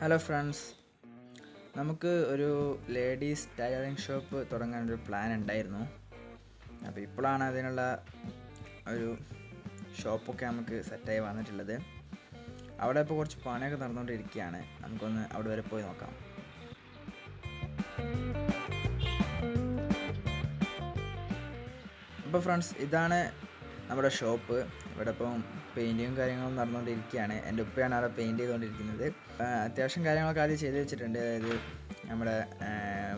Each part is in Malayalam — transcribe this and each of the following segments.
ഹലോ ഫ്രണ്ട്സ് നമുക്ക് ഒരു ലേഡീസ് ടൈലറിങ് ഷോപ്പ് തുടങ്ങാനൊരു പ്ലാൻ ഉണ്ടായിരുന്നു. അപ്പോൾ ഇപ്പോഴാണ് അതിനുള്ള ഒരു ഷോപ്പൊക്കെ നമുക്ക് സെറ്റായി വന്നിട്ടുള്ളത്. അവിടെ ഇപ്പോൾ കുറച്ച് പണിയൊക്കെ നടന്നുകൊണ്ടിരിക്കുകയാണ്. നമുക്കൊന്ന് അവിടെ വരെ പോയി നോക്കാം. അപ്പോൾ ഫ്രണ്ട്സ് ഇതാണ് നമ്മുടെ ഷോപ്പ്. ഇവിടെ ഇപ്പം പെയിന്റിങ്ങും കാര്യങ്ങളും നടന്നുകൊണ്ടിരിക്കുകയാണ്. എന്റെ ഉപ്പയാണ് അവിടെ പെയിന്റ് ചെയ്തുകൊണ്ടിരിക്കുന്നത്. അത്യാവശ്യം കാര്യങ്ങളൊക്കെ ആദ്യം ചെയ്ത് വെച്ചിട്ടുണ്ട്. അതായത് നമ്മുടെ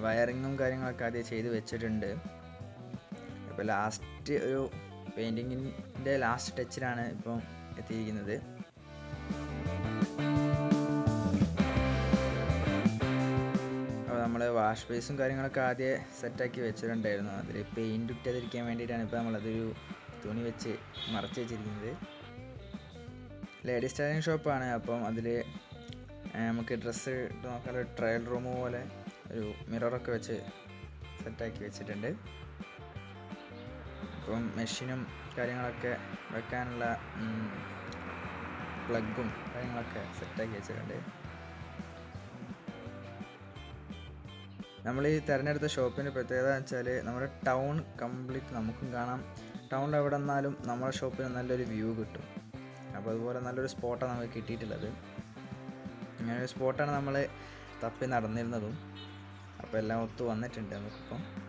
വയറിങ്ങും കാര്യങ്ങളൊക്കെ ആദ്യം ചെയ്ത് വെച്ചിട്ടുണ്ട്. ഇപ്പോൾ ലാസ്റ്റ് ഒരു പെയിന്റിങ്ങിന്റെ ലാസ്റ്റ് ടച്ചിലാണ് ഇപ്പം എത്തിയിരിക്കുന്നത്. നമ്മൾ വാഷ് ബേസും കാര്യങ്ങളൊക്കെ ആദ്യം സെറ്റാക്കി വെച്ചിട്ടുണ്ടായിരുന്നു. അതിൽ പെയിന്റ് ഇട്ടാതിരിക്കാൻ വേണ്ടിയിട്ടാണ് ഇപ്പോൾ നമ്മളതൊരു തുണി വെച്ച് മറച്ച് വെച്ചിരിക്കുന്നത്. ലേഡീസ് ടൈലിംഗ് ഷോപ്പാണ് അപ്പം അതിൽ നമുക്ക് ഡ്രസ്സ് ഇട്ട് ട്രയൽ റൂം പോലെ ഒരു മിററൊക്കെ വെച്ച് സെറ്റാക്കി വെച്ചിട്ടുണ്ട്. അപ്പം മെഷീനും കാര്യങ്ങളൊക്കെ വെക്കാനുള്ള പ്ലഗും കാര്യങ്ങളൊക്കെ സെറ്റാക്കി വെച്ചിട്ടുണ്ട്. നമ്മൾ ഈ തിരഞ്ഞെടുത്ത ഷോപ്പിന്റെ പ്രത്യേകത എന്ന് വെച്ചാൽ നമ്മുടെ ടൗൺ കംപ്ലീറ്റ് നമുക്കും കാണാം. ടൗണിൽ എവിടെ നിന്നാലും നമ്മുടെ ഷോപ്പിന് നല്ലൊരു വ്യൂ കിട്ടും. അപ്പോൾ അതുപോലെ നല്ലൊരു സ്പോട്ടാണ് നമുക്ക് കിട്ടിയിട്ടുള്ളത്. ഇങ്ങനെ ഒരു സ്പോട്ടാണ് നമ്മൾ തപ്പി നടന്നിരുന്നതും. അപ്പോൾ എല്ലാം ഒത്തു വന്നിട്ടുണ്ട് നമുക്കിപ്പം.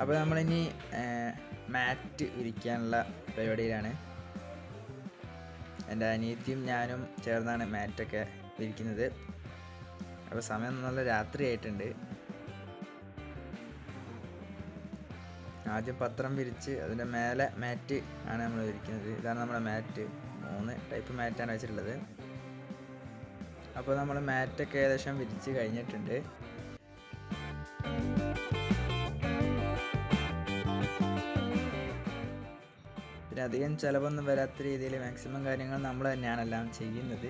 അപ്പോൾ നമ്മളിനി മാറ്റ് വിരിക്കാനുള്ള പരിപാടിയിലാണ്. എന്റെ അനിയത്തിയും ഞാനും ചേർന്നാണ് മാറ്റൊക്കെ വിരിക്കുന്നത്. അപ്പോൾ സമയം നല്ല രാത്രിയായിട്ടുണ്ട്. ആദ്യം പത്രം വിരിച്ച് അതിന്റെ മേലെ മാറ്റ് ആണ് നമ്മൾ വിരിക്കുന്നത്. ഇതാണ് നമ്മുടെ മാറ്റ്. മൂന്ന് ടൈപ്പ് മാറ്റാണ് വെച്ചിട്ടുള്ളത്. അപ്പോൾ നമ്മൾ മാറ്റൊക്കെ ഏകദേശം വിരിച്ച് കഴിഞ്ഞിട്ടുണ്ട്. പിന്നെ അധികം ചിലവൊന്നും വരാത്ത രീതിയിൽ മാക്സിമം കാര്യങ്ങൾ നമ്മൾ തന്നെയാണ് എല്ലാം ചെയ്യുന്നത്.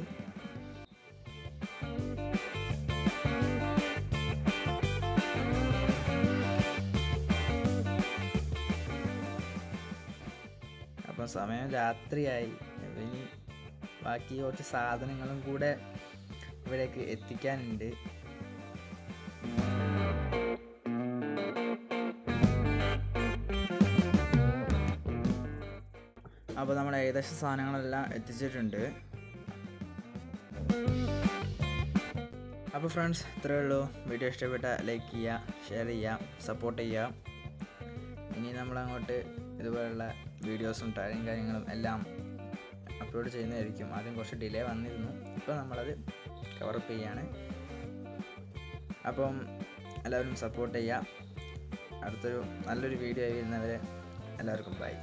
അപ്പം സമയം രാത്രിയായി. ഇനി ബാക്കി കുറച്ച് സാധനങ്ങളും കൂടെ ഇവിടേക്ക് എത്തിക്കാനുണ്ട്. അപ്പോൾ നമ്മൾ ഏകദേശം സാധനങ്ങളെല്ലാം എത്തിച്ചിട്ടുണ്ട്. അപ്പോൾ ഫ്രണ്ട്സ് ഇത്രയേ ഉള്ളൂ. വീഡിയോ ഇഷ്ടപ്പെട്ട ലൈക്ക് ചെയ്യുക ഷെയർ ചെയ്യുക സപ്പോർട്ട് ചെയ്യുക. ഇനി നമ്മളങ്ങോട്ട് ഇതുപോലുള്ള വീഡിയോസും ടൈം കാര്യങ്ങളും എല്ലാം അപ്ലോഡ് ചെയ്യുന്നതായിരിക്കും. ആദ്യം കുറച്ച് ഡിലേ വന്നിരുന്നു. ഇപ്പോൾ നമ്മളത് കവറപ്പ് ചെയ്യാണ്. അപ്പം എല്ലാവരും സപ്പോർട്ട് ചെയ്യുക. അടുത്തൊരു നല്ലൊരു വീഡിയോ ആയി വരുന്നവരെ എല്ലാവർക്കും ബൈ